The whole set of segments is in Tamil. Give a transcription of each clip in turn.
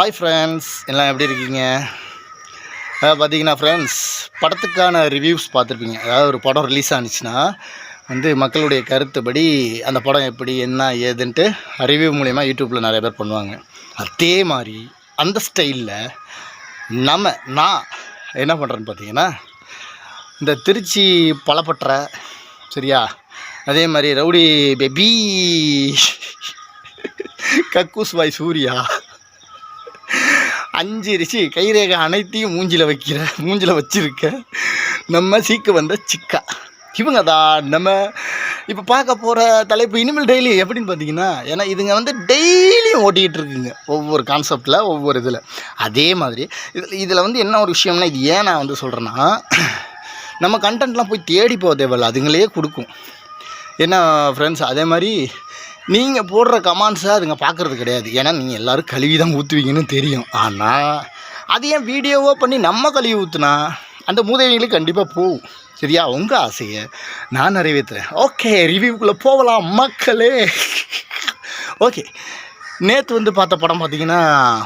ஹாய் ஃப்ரெண்ட்ஸ் எல்லாம் எப்படி இருக்கீங்க? அதாவது பார்த்தீங்கன்னா ஃப்ரெண்ட்ஸ் படத்துக்கான ரிவ்யூஸ் பார்த்துருப்பீங்க. அதாவது ஒரு படம் ரிலீஸ் ஆனிச்சுன்னா வந்து மக்களுடைய கருத்துப்படி அந்த படம் எப்படி என்ன ஏதுன்ட்டு ரிவ்யூ மூலயமா யூடியூப்பில் நிறைய பேர் பண்ணுவாங்க. அதே மாதிரி அந்த ஸ்டைலில் நம்ம நான் என்ன பண்ணுறேன்னு பார்த்தீங்கன்னா இந்த திருச்சி பலப்பற்ற சரியா? அதே மாதிரி ரவுடி பேபி கக்கூஸ் பாய் சூர்யா அஞ்சு ரிஷி கைரேகை அனைத்தையும் மூஞ்சில் வைக்கிற மூஞ்சில் வச்சுருக்க நம்ம சீக்கு வந்த சிக்கா. இவங்க தான் நம்ம. இப்போ பார்க்க போகிற தலைப்பு இனிமேல் டெய்லி எப்படின்னு பார்த்தீங்கன்னா ஏன்னா இதுங்க வந்து டெய்லியும் ஓட்டிகிட்டு இருக்குங்க. ஒவ்வொரு கான்செப்டில் ஒவ்வொரு இதில். அதே மாதிரி இதில் இதில் வந்து என்ன ஒரு விஷயம்னா இது ஏன் நான் வந்து சொல்கிறேன்னா நம்ம கண்டென்ட்லாம் போய் தேடி போக தேவையில்ல அதுங்களே கொடுக்கும். என்ன ஃப்ரெண்ட்ஸ் அதே மாதிரி நீங்கள் போடுற கமெண்ட்ஸை அதுங்க பார்க்குறது கிடையாது. ஏன்னா நீங்கள் எல்லோரும் கழுவி தான் ஊற்றுவீங்கன்னு தெரியும். ஆனால் அது ஏன் வீடியோவோ பண்ணி நம்ம கழுவி ஊற்றுனா அந்த மூதேவிங்களுக்கு கண்டிப்பாக போகும். சரியா? உங்கள் ஆசையை நான் நிறைவேற்றுறேன் ஓகே ரிவ்யூக்குள்ளே போகலாம் மக்களே. ஓகே நேற்று வந்து பார்த்த படம் பார்த்தீங்கன்னா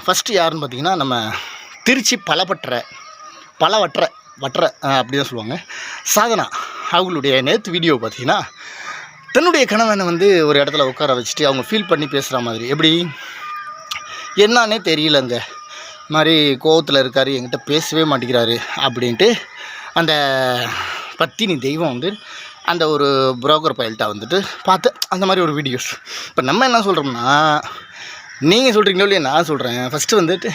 ஃபஸ்ட்டு யாருன்னு பார்த்தீங்கன்னா நம்ம திருச்சி பலப்பற்ற பலவற்ற வற்ற அப்படி தான் சொல்லுவாங்க. சாதனா அவங்களுடைய நேற்று வீடியோ பார்த்தீங்கன்னா தன்னுடைய கணவனை வந்து ஒரு இடத்துல உட்கார வச்சுட்டு அவங்க ஃபீல் பண்ணி பேசுகிற மாதிரி. எப்படி? என்னன்னே தெரியலங்க. மாதிரி கோவத்தில் இருக்கார் என்கிட்ட பேசவே மாட்டேங்கிறாரு அப்படின்ட்டு அந்த பத்தினி தெய்வம் வந்து அந்த ஒரு புரோக்கர் பயல்கிட்ட வந்துட்டு பார்த்து அந்த மாதிரி ஒரு வீடியோஸ் இப்போ நம்ம என்ன சொல்கிறோம்னா நீங்கள் சொல்கிறீங்களோ இல்லையா நான் சொல்கிறேன் ஃபஸ்ட்டு வந்துட்டு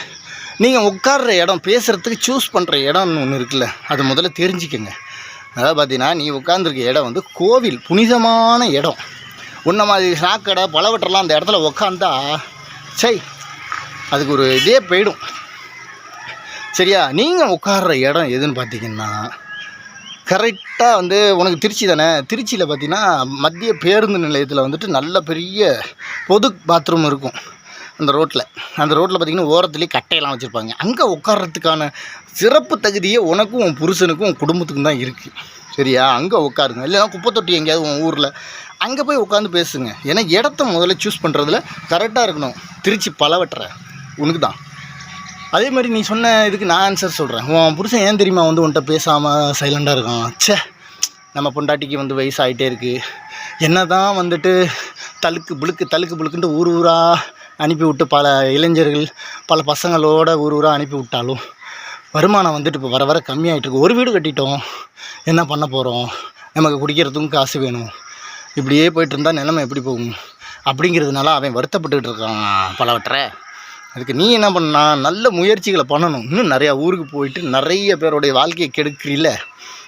நீங்கள் உட்கார்ற இடம் பேசுகிறதுக்கு சூஸ் பண்ணுற இடம்னு ஒன்று இருக்குல்ல அது முதல்ல தெரிஞ்சுக்கோங்க. அதாவது பார்த்தீங்கன்னா நீ உட்காந்துருக்க இடம் வந்து கோவில் புனிதமான இடம். உன்ன மாதிரி சாக்கடை பலவற்றெல்லாம் அந்த இடத்துல உக்காந்தா சை அதுக்கு ஒரு இதே போயிடும். சரியா? நீங்கள் உட்கார்ற இடம் எதுன்னு பார்த்தீங்கன்னா கரெக்டாக வந்து உனக்கு திருச்சி தானே? திருச்சியில் பார்த்தீங்கன்னா மத்திய பேருந்து நிலையத்தில் வந்துட்டு நல்ல பெரிய பொது பாத்ரூம் இருக்கும். அந்த ரோட்டில். அந்த ரோட்டில் பார்த்திங்கன்னா ஓரத்துலேயே கட்டையெல்லாம் வச்சுருப்பாங்க. அங்கே உட்கார்றதுக்கான சிறப்பு தகுதியே உனக்கும் உன் புருஷனுக்கும் உன் குடும்பத்துக்கும் தான் இருக்குது சரியா? அங்கே உட்காருங்க. இல்லைன்னா குப்பை தொட்டி எங்கேயாவது உன் ஊரில். அங்கே போய் உட்காந்து பேசுங்க. ஏன்னா இடத்த முதல்ல சூஸ் பண்ணுறதுல கரெக்டாக இருக்கணும். திருச்சி பலவற்ற உனக்கு தான். அதே மாதிரி நீ சொன்ன இதுக்கு நான் ஆன்சர் சொல்கிறேன் உன் புருஷன் ஏன் தெரியுமா வந்து உன்கிட்ட பேசாமல் சைலண்டாக இருக்கான்? ச்சே! நம்ம பொண்டாட்டிக்கு வந்து வயசாகிட்டே இருக்குது என்ன தான் வந்துட்டு தழுக்கு புழுக்கு தழுக்கு புழுக்குன்ட்டு ஊர் ஊராக அனுப்பிவிட்டு பல இளைஞர்கள் பல பசங்களோட ஊர் ஊராக அனுப்பி விட்டாலும் வருமானம் வந்துட்டு இப்போ வர வர கம்மியாயிட்டு இருக்கு. ஒரு வீடு கட்டிட்டோம். என்ன பண்ண போகிறோம் நமக்கு குடிக்கிறதுக்கும் காசு வேணும். இப்படியே போயிட்டு இருந்தால் நிலைமை எப்படி போகும்? அப்படிங்கிறதுனால அவன் வருத்தப்பட்டுக்கிட்டு இருக்கான் பலவற்றை. அதுக்கு நீ என்ன பண்ணா நல்ல முயற்சிகளை பண்ணணும். இன்னும் நிறையா ஊருக்கு போயிட்டு நிறைய பேருடைய வாழ்க்கையை கெடுக்கிறீல்ல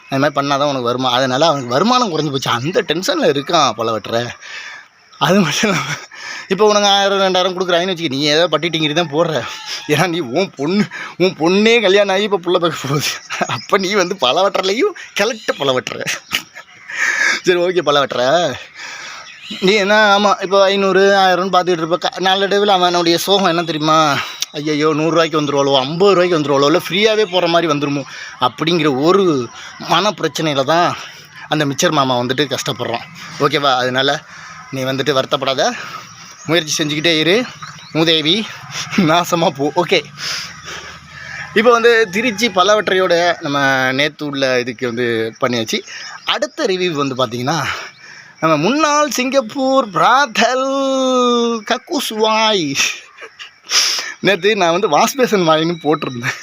அது மாதிரி பண்ணால் தான் உனக்கு வருமானம் அதனால் அவனுக்கு வருமானம் குறைஞ்சி போச்சு. அந்த டென்ஷனில் இருக்கான் பலவற்றை. அது மட்டும் இல்லாமல் இப்போ உனக்கு ஆயிரம் ரெண்டாயிரம் கொடுக்குறாங்கன்னு வச்சுக்க நீ ஏதாவது பட்டிட்டிங்கிறது தான் போடுற. ஏன்னா நீ உன் பொண்ணு உன் பொண்ணே கல்யாணம் ஆகி இப்போ புள்ள பார்க்க போகுது. அப்போ நீ வந்து பலவற்றலையும் கிளட்டு பலவற்ற சரி ஓகே பல வெட்டுற நீ என்ன ஆமாம் இப்போ ஐநூறு ஆயிரம்னு பார்த்துக்கிட்டு இருப்ப. க- நாளடைவில் அவனுடைய சோகம் என்ன தெரியுமா? ஐயையோ நூறுரூவாய்க்கு வந்துருவாளோ ஐம்பது ரூபாய்க்கு வந்துருவாளோ இல்லை ஃப்ரீயாகவே போகிற மாதிரி வந்துருமோ? அப்படிங்கிற ஒரு மன பிரச்சனையில் தான் அந்த மிச்சர் மாமா வந்துட்டு கஷ்டப்படுறோம் ஓகேவா? அதனால் நீ வந்துட்டு வருத்தப்படாத. முயற்சி செஞ்சுக்கிட்டே இரு. மூதேவி நாசமாக போ. ஓகே இப்போ வந்து திருச்சி பலவற்றையோட நம்ம நேற்று உள்ள இதுக்கு வந்து பண்ணியாச்சு. அடுத்த ரிவ்யூ வந்து பார்த்திங்கன்னா நம்ம முன்னாள் சிங்கப்பூர் பிராத்தல் கக்கூஸ் வாய் நேற்று நான் வந்து வாஷ்பேசன் வாயின்னு போட்டிருந்தேன்.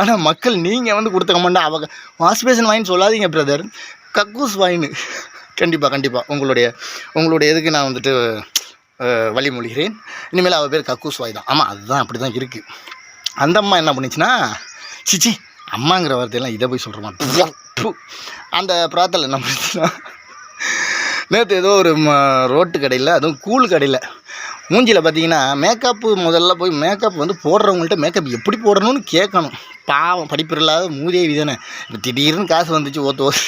ஆனால் மக்கள் நீங்கள் வந்து கொடுத்த கமெண்ட் அவங்க வாஷ்பேசன் வாயின்னு சொல்லாதீங்க பிரதர் கக்கூஸ் வாயின்னு கண்டிப்பாக கண்டிப்பாக உங்களுடைய உங்களுடைய இதுக்கு நான் வந்துட்டு வழிமொழிகிறேன். இனிமேல் அவள் பேர் கக்கூஸ் வாய் தான். ஆமாம் அதுதான் அப்படி தான் இருக்குது அந்த அம்மா என்ன பண்ணிச்சுன்னா சிச்சி அம்மாங்கிற வார்த்தையெல்லாம் இதை போய் சொல்கிறோமா அந்த பிராத்தல் என்ன பண்ணுச்சுன்னா நேற்று ஏதோ ஒரு ரோட்டு கடையில் அதுவும் கூழ் கடையில் மூஞ்சியில் பார்த்தீங்கன்னா மேக்கப்பு முதல்ல போய் மேக்கப் வந்து போடுறவங்கள்ட்ட மேக்கப் எப்படி போடணும்னு கேட்கணும். பாவம் படிப்பு இல்லாத மூதேவி தானே. இப்போ திடீர்னு காசு வந்துச்சு ஓத்து ஓத்து.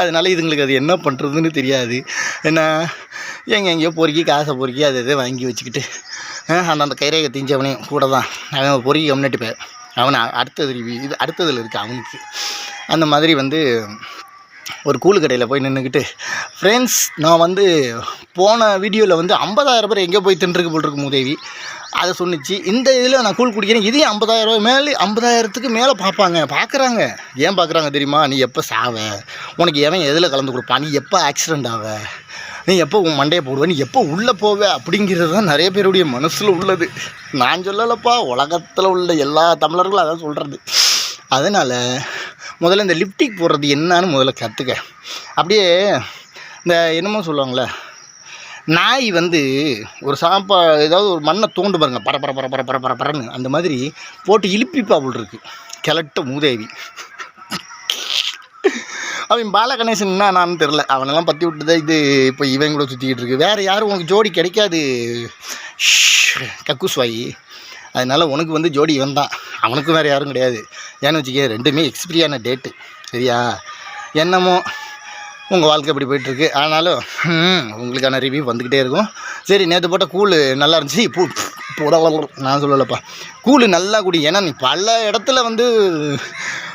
அதனால இதுங்களுக்கு அது என்ன பண்ணுறதுன்னு தெரியாது. என்ன எங்கே எங்கேயோ பொறுக்கி காசை பொறுக்கி அதை இதை வாங்கி வச்சுக்கிட்டு அந்த அந்த கைரேகை திஞ்சவனையும் கூட தான் அவன் பொறுக்கி கம்னட்டு அவனை அடுத்தது இது அடுத்ததில் இருக்குது அவனுக்கு. அந்த மாதிரி வந்து ஒரு கூழு கடையில் போய் நின்றுக்கிட்டு ஃப்ரெண்ட்ஸ் நான் வந்து போன வீடியோவில் வந்து ஐம்பதாயிரம் பேர் எங்கே போய் தின்றுருக்கு போட்டிருக்கு மூதேவி. அதை சொன்னிச்சு. இந்த இதில் நான் கூழ் குடிக்கிறேன். இதையும் ஐம்பதாயிரம் ரூபாய் மேலே ஐம்பதாயிரத்துக்கு மேலே பார்ப்பாங்க. பார்க்குறாங்க. ஏன் பார்க்குறாங்க தெரியுமா? நீ எப்போ சாவ? உனக்கு எவன் எதில் கலந்து கொடுப்பான் நீ எப்போ ஆக்சிடெண்ட் ஆவ? நீ எப்போ உன் மண்டையை போடுவ? நீ எப்போ உள்ளே போவ? அப்படிங்கிறது தான் நிறைய பேருடைய மனசில் உள்ளது. நான் சொல்லலப்பா. உலகத்தில் உள்ள எல்லா தமிழர்களும் அதான் சொல்கிறது அதனால் முதல்ல இந்த லிப்டிக் போடுறது என்னன்னு முதல்ல கற்றுக்க அப்படியே இந்த என்னமோ சொல்லுவாங்களே நாய் வந்து ஒரு சாப்பா ஏதாவது ஒரு மண்ணை தோண்டு பாருங்க. பர பர பர பர பர பர பரன்னு. அந்த மாதிரி போட்டு இழுப்பிப்பா போல் இருக்கு. கிளட்ட மூதேவி. அவன் பாலகணேசன் என்ன நான் தெரில அவனெல்லாம் பற்றி விட்டுதே இது இப்போ இவன் கூட சுற்றிக்கிட்டு இருக்கு. வேறு யாரும் உனக்கு ஜோடி கிடைக்காது. கக்குஸ்வாயி. அதனால் உனக்கு வந்து ஜோடி இவன் தான். அவனுக்கும் வேறு யாரும் கிடையாது. ஏன்னு வச்சுக்க ரெண்டுமே எக்ஸ்பிரியான டேட்டு சரியா? என்னமோ உங்கள் வாழ்க்கை இப்படி போயிட்டுருக்கு. ஆனாலும் உங்களுக்கான ரிவ்யூ வந்துக்கிட்டே இருக்கும். சரி நேற்று போட்ட கூழ் நல்லா இருந்துச்சு. பூ பூரா நான் சொல்லலப்பா. கூழ் நல்லா குடி. ஏன்னா நீ பல இடத்துல வந்து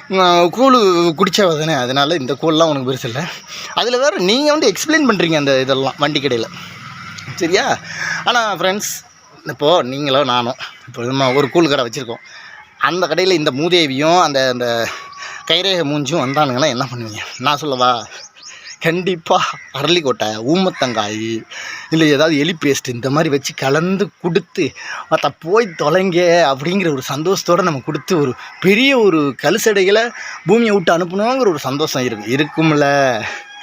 கூழு கூழ் குடிச்சவ தானே. அதனால் இந்த கூழ்லாம் உனக்கு பெருசு இல்லை. அதில் வேறு நீங்கள் வந்து எக்ஸ்பிளைன் பண்ணுறீங்க அந்த இதெல்லாம் வண்டி கடையில். சரியா? ஆனால் ஃப்ரெண்ட்ஸ் இப்போது நீங்களும் நானும் இப்போ நம்ம ஒரு கூழ் கடை வச்சுருக்கோம். அந்த கடையில் இந்த மூதேவியும் அந்த அந்த கைரேகை மூஞ்சும் வந்தானுங்கன்னா என்ன பண்ணுவீங்க? நான் சொல்லவா? கண்டிப்பாக அரளிக்கொட்டை ஊமத்தங்காய் இல்லை ஏதாவது எலி பேஸ்ட் இந்த மாதிரி வச்சு கலந்து கொடுத்து மற்ற போய் தொலைங்க அப்படிங்கிற ஒரு சந்தோஷத்தோடு நம்ம கொடுத்து ஒரு பெரிய ஒரு கலுசடைகளை பூமியை விட்டு அனுப்பணுங்கிற ஒரு சந்தோஷம் இருக்கு இருக்கும்ல.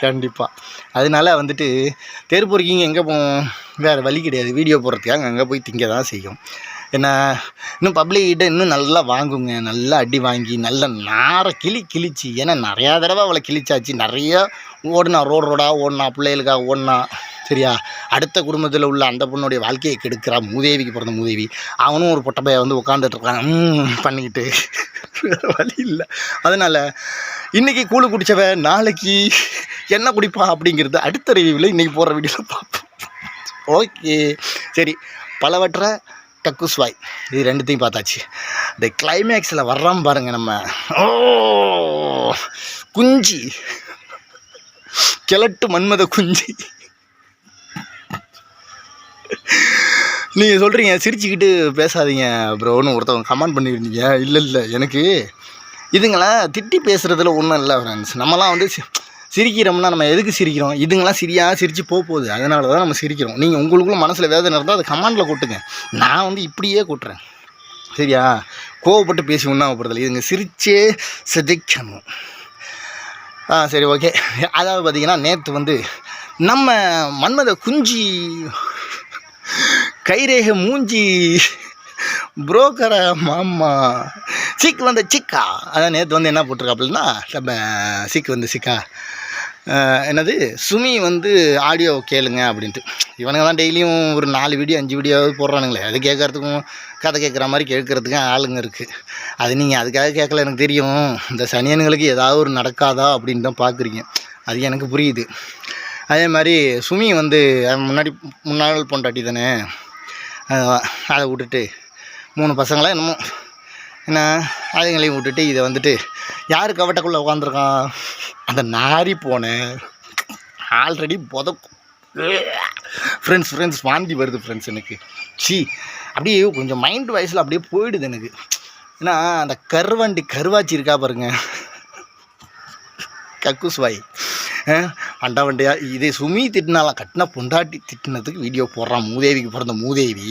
கண்டிப்பாக அதனால வந்துட்டு தேர் பொறிக்கிங்க எங்கே போவோம் வேறு வழி கிடையாது. வீடியோ போடுறதுக்காக அங்கே போய் திங்க தான் செய்யும். என்ன இன்னும் பப்ளிக்கிட்ட இன்னும் நல்லா வாங்குங்க. நல்லா அடி வாங்கி நல்ல நாரை கிளி கிழிச்சு. ஏன்னா நிறையா தடவை அவளை கிழிச்சாச்சு. நிறையா ஓடினா ரோடு ரோடாக ஓடினா பிள்ளைகளுக்காக ஓடினா சரியா? அடுத்த குடும்பத்தில் உள்ள அந்த பொண்ணுடைய வாழ்க்கையை கெடுக்கிறா. மூதேவிக்கு பிறந்த மூதேவி. அவனும் ஒரு பொட்டப்பைய வந்து உட்காந்துட்ருக்கான் பண்ணிக்கிட்டு. வேறு வழி இல்லை. அதனால் இன்றைக்கி கூழு குடித்தவ நாளைக்கு என்ன குடிப்பா அப்படிங்கிறது அடுத்த ரிவியூவில் இன்றைக்கி போடுற வீடியோவில் பார்ப்போம். ஓகே. சரி பலவற்றை டக்குஸ்வாய் இது ரெண்டுத்தையும் பார்த்தாச்சு. இந்த கிளைமேக்ஸில் வர்றோம் பாருங்கள் நம்ம. ஓ குஞ்சி. கிழட்டு மன்மத குஞ்சி. நீங்கள் சொல்கிறீங்க சிரிச்சுக்கிட்டு பேசாதீங்க ப்ரோன்னு ஒருத்தவங்க கமெண்ட் பண்ணியிருந்தீங்க இல்லை இல்லை எனக்கு இதுங்களாம் திட்டி பேசுகிறதுல ஒன்றும் இல்லை ஃப்ரெண்ட்ஸ் நம்மலாம் வந்து சிரிக்கிறோம்னா நம்ம எதுக்கு சிரிக்கிறோம்? இதுங்களாம் சிரியா சிரித்து போக போகுது. அதனால தான் நம்ம சிரிக்கிறோம். நீங்கள் உங்களுக்குள்ள மனசில் வேதனை இருந்தால் அதை கமாண்டில் கொட்டுங்க. நான் வந்து இப்படியே கொட்டுறேன். சரியா? கோவப்பட்டு பேசி ஒன்றும் போகிறதில்ல இதுங்க சிரிச்சே சிதைக்கணும். ஆ சரி ஓகே. அதாவது பார்த்திங்கன்னா நேற்று வந்து நம்ம மன்மத குஞ்சி கைரேகை மூஞ்சி புரோக்கர மாமா சிக் வந்த சிக்கா. அதான் நேற்று வந்து என்ன போட்டிருக்காப்புலன்னா நம்ம சிக் வந்து சிக்கா. என்னது? சுமி வந்து ஆடியோ கேளுங்க அப்படின்ட்டு. இவனுங்க தான் டெய்லியும் ஒரு நாலு வீடியோ அஞ்சு வீடியோவாவது போடுறானுங்களே. அது கேட்கறதுக்கும் கதை கேட்குற மாதிரி கேட்குறதுக்கும் ஆளுங்க இருக்குது அது நீங்கள் அதுக்காக கேட்கல எனக்கு தெரியும். இந்த சனியனுங்களுக்கு ஏதாவது ஒரு நடக்காதா அப்படின்னு தான் பார்க்குறீங்க அது எனக்கு புரியுது. அதே மாதிரி சுமி வந்து முன்னாடி முன்னாள் பொண்டாட்டி தானே. அதை விட்டுட்டு மூணு பசங்களாம் என்னமோ என்ன அதுங்களையும் விட்டுட்டு இதை வந்துட்டு யார் கவட்டக்குள்ளே உட்காந்துருக்கான் அந்த நாரி போனேன் ஆல்ரெடி புத ஃப்ரெண்ட்ஸ் ஃப்ரெண்ட்ஸ் வாந்தி வருது ஃப்ரெண்ட்ஸ் எனக்கு. சி அப்படியே கொஞ்சம் மைண்ட் வாய்ஸில் அப்படியே போயிடுது எனக்கு. ஏன்னா அந்த கருவண்டி கருவாச்சி இருக்கா பாருங்க. கக்குஸ்வாய் அண்டா இது இதே சுமி திட்டினாலாம் கட்டின பொண்டாட்டி திட்டினதுக்கு வீடியோ போடுறான் மூதேவிக்கு பிறந்த மூதேவி.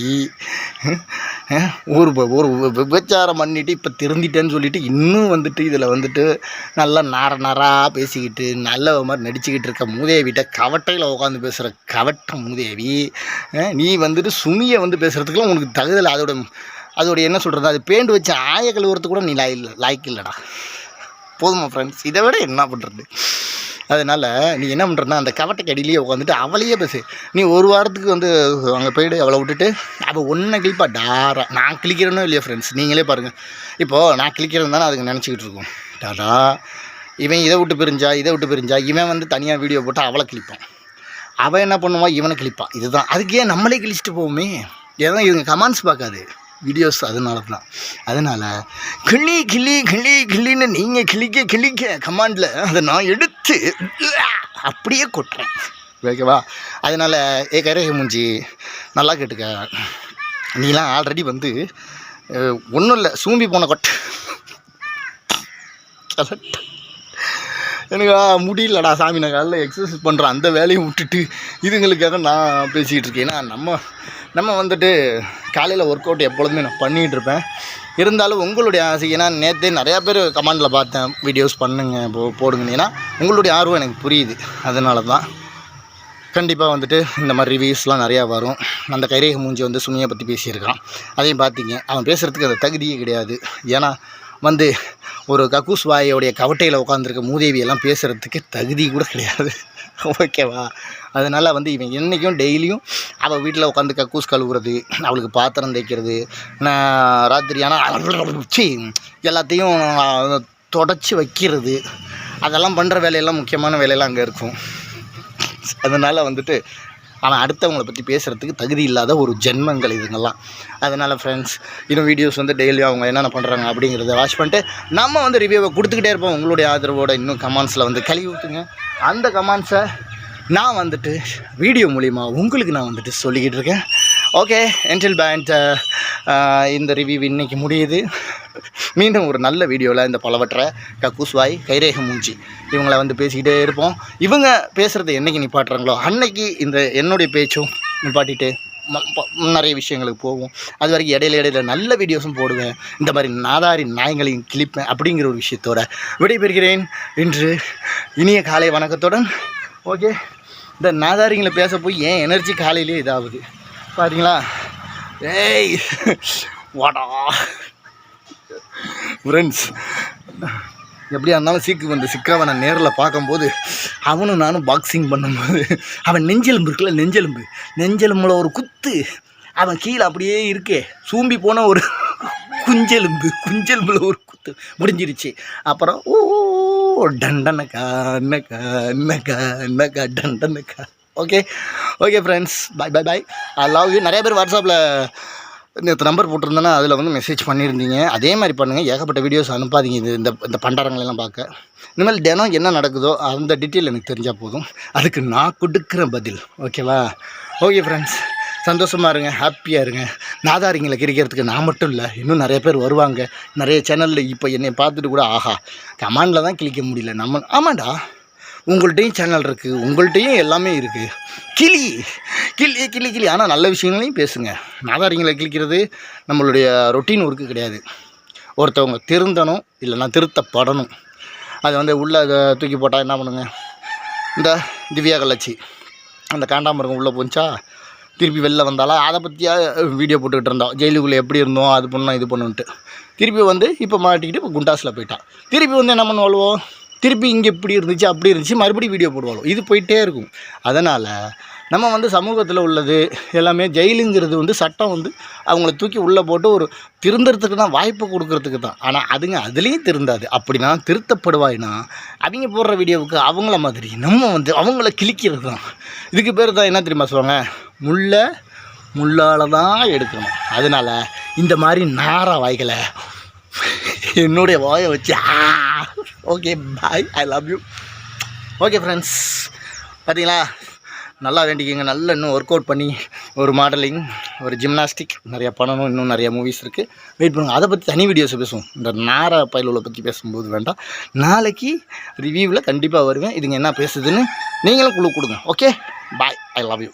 ஒரு ஒரு விபச்சாரம் பண்ணிவிட்டு இப்போ திருந்திட்டேன்னு சொல்லிவிட்டு இன்னும் வந்துட்டு இதில் வந்துட்டு நல்லா நார நாராக பேசிக்கிட்டு நல்ல மாதிரி நடிச்சுக்கிட்டு இருக்க மூதேவிட்ட கவட்டையில் உட்காந்து பேசுகிற கவட்ட மூதேவி. நீ வந்துட்டு சுமியை வந்து பேசுகிறதுக்குலாம் உனக்கு தகுதல் அதோட அதோட என்ன சொல்கிறது அது பேண்ட் வச்ச ஆய கழுவுறது கூட நீ லாய் லாய்க்கு இல்லைடா. போதுமா ஃப்ரெண்ட்ஸ் இதை விட என்ன பண்ணுறது அதனால் நீ என்ன பண்ணுறதுனா அந்த கவட்டைக்கு அடியிலேயே உட்காந்துட்டு அவளையே பேசு. நீ ஒரு வாரத்துக்கு வந்து அங்கே போயிடு அவளை விட்டுட்டு. அவள் ஒன்றை கிளிப்பா டாரா. நான் கிளிக்கிறேனோ இல்லையா ஃப்ரெண்ட்ஸ் நீங்களே பாருங்கள் இப்போது நான் கிளிக்கிறது தானே அதுங்க நினச்சிக்கிட்டு இருக்கோம். டாடா. இவன் இதை விட்டு பிரிஞ்சா இதை விட்டு பிரிஞ்சா இவன் வந்து தனியாக வீடியோ போட்டு அவளை கிளிப்பான் அவன் என்ன பண்ணுவான்? இவனை கிளிப்பான் இதுதான். அதுக்கே நம்மளே கிழிச்சிட்டு போவோமே? ஏன்னா இதுங்க கமெண்ட்ஸ் பார்க்காது. வீடியோஸ் அதனால தான் அதனால் கிளி கிளி கிளி கிளின்னு நீங்கள் கிளிக்க கிளிக்க கமாண்டில் அதை நான் எடுத்து அப்படியே கொட்டுறேன். ஓகேவா அதனால் ஏ கரேக மூஞ்சி நல்லா கேட்டுக்க. நீலாம் ஆல்ரெடி வந்து ஒன்றும் இல்லை சூம்பி போன கொட்டை. கரெக்டாக எனக்கு முடியலடா சாமி நான் காலைல எக்ஸசைஸ் பண்ணுறேன் அந்த வேலையை விட்டுட்டு இதுங்களுக்காக நான் பேசிக்கிட்டு இருக்கேன். ஏன்னா நம்ம நம்ம வந்துட்டு காலையில் ஒர்க் அவுட் எப்பொழுதுமே நான் பண்ணிகிட்டு இருப்பேன். இருந்தாலும் உங்களுடைய ஆசை ஏன்னா நேற்றே நிறையா பேர் கமெண்டில் பார்த்தேன் வீடியோஸ் பண்ணுங்க போ போடுங்க ஏன்னா உங்களுடைய ஆர்வம் எனக்கு புரியுது. அதனால தான் கண்டிப்பாக வந்துட்டு இந்த மாதிரி ரிவ்யூஸ்லாம் நிறையா வரும். அந்த கைரேக மூஞ்சி வந்து சுமையை பற்றி பேசியிருக்கான் அதையும் பார்த்தீங்க அவன் பேசுகிறதுக்கு அந்த தகுதியே கிடையாது. ஏன்னா வந்து ஒரு கக்கூஸ் வாயோடைய கவட்டையில் உட்காந்துருக்க மூதேவியெல்லாம் பேசுகிறதுக்கு தகுதி கூட கிடையாது. ஓகேவா அதனால் வந்து இவன் என்றைக்கும் டெய்லியும் அவள் வீட்டில் உட்காந்து கக்கூஸ் கழுவுறது அவளுக்கு பாத்திரம் தைக்கிறது நான் ராத்திரி ஆனால் சி எல்லாத்தையும் தொடச்சி வைக்கிறது. அதெல்லாம் பண்ணுற வேலையெல்லாம் முக்கியமான வேலையெல்லாம் அங்கே இருக்கும். அதனால் வந்துட்டு ஆனால் அடுத்தவங்களை பற்றி பேசுகிறதுக்கு தகுதி இல்லாத ஒரு ஜென்மங்கள் இதுங்கெல்லாம். அதனால் ஃப்ரெண்ட்ஸ் இன்னும் வீடியோஸ் வந்து டெய்லியும் அவங்க என்னென்ன பண்ணுறாங்க அப்படிங்கிறத வாட்ச் பண்ணிட்டு நம்ம வந்து ரிவ்யூவை கொடுத்துக்கிட்டே இருப்போம். உங்களுடைய ஆதரவோட இன்னும் கமெண்ட்ஸில் வந்து கழுவி ஊற்றுங்க அந்த கமெண்ட்ஸை நான் வந்துட்டு வீடியோ மூலிமா உங்களுக்கு நான் வந்துட்டு சொல்லிக்கிட்டு இருக்கேன். ஓகே என்டில் பேண்ட் இந்த ரிவ்யூ இன்றைக்கி முடியுது. மீண்டும் ஒரு நல்ல வீடியோவில் இந்த பலவற்றை கக்கூஸ்வாய் கைரேக மூஞ்சி இவங்கள வந்து பேசிக்கிட்டே இருப்போம். இவங்க பேசுகிறது என்னைக்கு நிப்பாட்டுறாங்களோ அன்னைக்கு இந்த என்னுடைய பேச்சும் நிப்பாட்டிட்டு ம- நிறைய விஷயங்களுக்கு போகும். அது வரைக்கும் இடையில இடையில நல்ல வீடியோஸும் போடுவேன். இந்த மாதிரி நாதாரி நாயங்களையும் கிளிப்பேன் அப்படிங்கிற ஒரு விஷயத்தோட விடைபெறுகிறேன். இன்று இனிய காலை வணக்கத்துடன் ஓகே இந்த நாதாரிங்களை பேச போய் ஏன் எனர்ஜி காலையிலே இதாகுது? பாத்தீங்களா? ஏய் வாடா. ஃப்ரெண்ட்ஸ் எப்படியா இருந்தாலும் சீக்கு வந்து சிக்காவனை நேரில் பார்க்கும்போது அவனும் நானும் பாக்ஸிங் பண்ணும்போது அவன் நெஞ்செலும்பு இருக்குல்ல நெஞ்செலும்பு. நெஞ்செலும்பில் ஒரு குத்து. அவன் கீழே அப்படியே இருக்கே. சூம்பி போன ஒரு குஞ்செலும்பு. குஞ்செலும்பில் ஒரு குத்து. முடிஞ்சிருச்சு. அப்புறம் ஓ டண்டனக்கா அன்னக்கா அன்னக்கா அன்னக்கா டண்டனக்கா. Okay okay friends bye bye bye I love you நிறைய பேர் வாட்ஸ்அப்பில் நேற்று நம்பர் போட்டிருந்தேன்னா அதில் வந்து மெசேஜ் பண்ணியிருந்தீங்க. அதே மாதிரி பண்ணுங்கள் ஏகப்பட்ட வீடியோஸ் அனுப்பாதீங்க. இது இந்த இந்த பண்டாரங்களெல்லாம் பார்க்க. இனிமேல் தினம் என்ன நடக்குதோ அந்த டீட்டெயில் எனக்கு தெரிஞ்சால் போதும். அதுக்கு நான் கொடுக்குற பதில். ஓகேவா ஓகே ஃப்ரெண்ட்ஸ் சந்தோஷமாக இருங்க. ஹாப்பியாக இருங்க. நாதாரிங்களை கிரிக்கிறதுக்கு நான் மட்டும் இல்லை. இன்னும் நிறைய பேர் வருவாங்க. நிறைய சேனலில் இப்போ என்னை பார்த்துட்டு கூட ஆஹா கமாண்டில் தான் கிளிக்க முடியல. நம்ம ஆமாண்டா. உங்கள்கிட்டையும் சேனல் இருக்குது உங்கள்கிட்டையும் எல்லாமே இருக்குது கிளி. கிளி கிளி கிளி. ஆனால் நல்ல விஷயங்களையும் பேசுங்க. நாதாரிங்களை கிழிக்கிறது நம்மளுடைய ரொட்டீன் ஒர்க்கு கிடையாது. ஒருத்தவங்க திருந்தணும் இல்லைன்னா திருத்தப்படணும். அதை வந்து உள்ளே அதை தூக்கி போட்டால் என்ன பண்ணுங்க? இந்த திவ்யா கள்ளச்சி. அந்த காண்டாமிருகம் உள்ளே போச்சா? திருப்பி வெளில வந்தாலா அதை பற்றியா வீடியோ போட்டுக்கிட்டு இருந்தோம் ஜெயிலுக்குள்ளே எப்படி இருந்தோம்? அது பண்ணோம் இது பண்ணுன்ட்டு திருப்பி வந்து இப்போ மாட்டிக்கிட்டு இப்போ குண்டாஸில் போயிட்டான் திருப்பி வந்து என்ன பண்ணுவாளுவோ திருப்பி இங்கே இப்படி இருந்துச்சு அப்படி இருந்துச்சு மறுபடியும் வீடியோ போடுவாளோ இது போயிட்டே இருக்கும். அதனால் நம்ம வந்து சமூகத்தில் உள்ளது எல்லாமே ஜெயிலுங்கிறது வந்து சட்டம் வந்து அவங்கள தூக்கி உள்ளே போட்டு ஒரு திருந்துறதுக்கு தான் வாய்ப்பு கொடுக்கறதுக்கு தான். ஆனால் அதுங்க அதுலேயும் திருந்தாது. அப்படின்னா திருத்தப்படுவாய்னா அவங்க போடுற வீடியோவுக்கு அவங்கள மாதிரி நம்ம வந்து அவங்கள கிழிக்கிறது தான். இதுக்கு பேர் தான் என்ன தெரியுமா சொல்லுவாங்க? முள்ளை முள்ளால் தான் எடுக்கணும். அதனால் இந்த மாதிரி நார வாய்களை என்னுடைய வாயை வச்சு okay bye I love you okay friends பார்த்தீங்களா நல்லா வேண்டிக்கிங்க. நல்லா இன்னும் ஒர்க் அவுட் பண்ணி ஒரு மாடலிங் ஒரு ஜிம்னாஸ்டிக் நிறையா பண்ணணும். இன்னும் நிறைய மூவிஸ் இருக்குது வெயிட் பண்ணுங்கள் அதை பற்றி தனி வீடியோஸை பேசுவோம். இந்த நார பயலுகளை பற்றி பேசும்போது வேண்டாம். நாளைக்கு ரிவ்யூவில் கண்டிப்பாக வருவேன். இதுங்க என்ன பேசுதுன்னு நீங்களும் குழு கொடுங்க. Okay bye I love you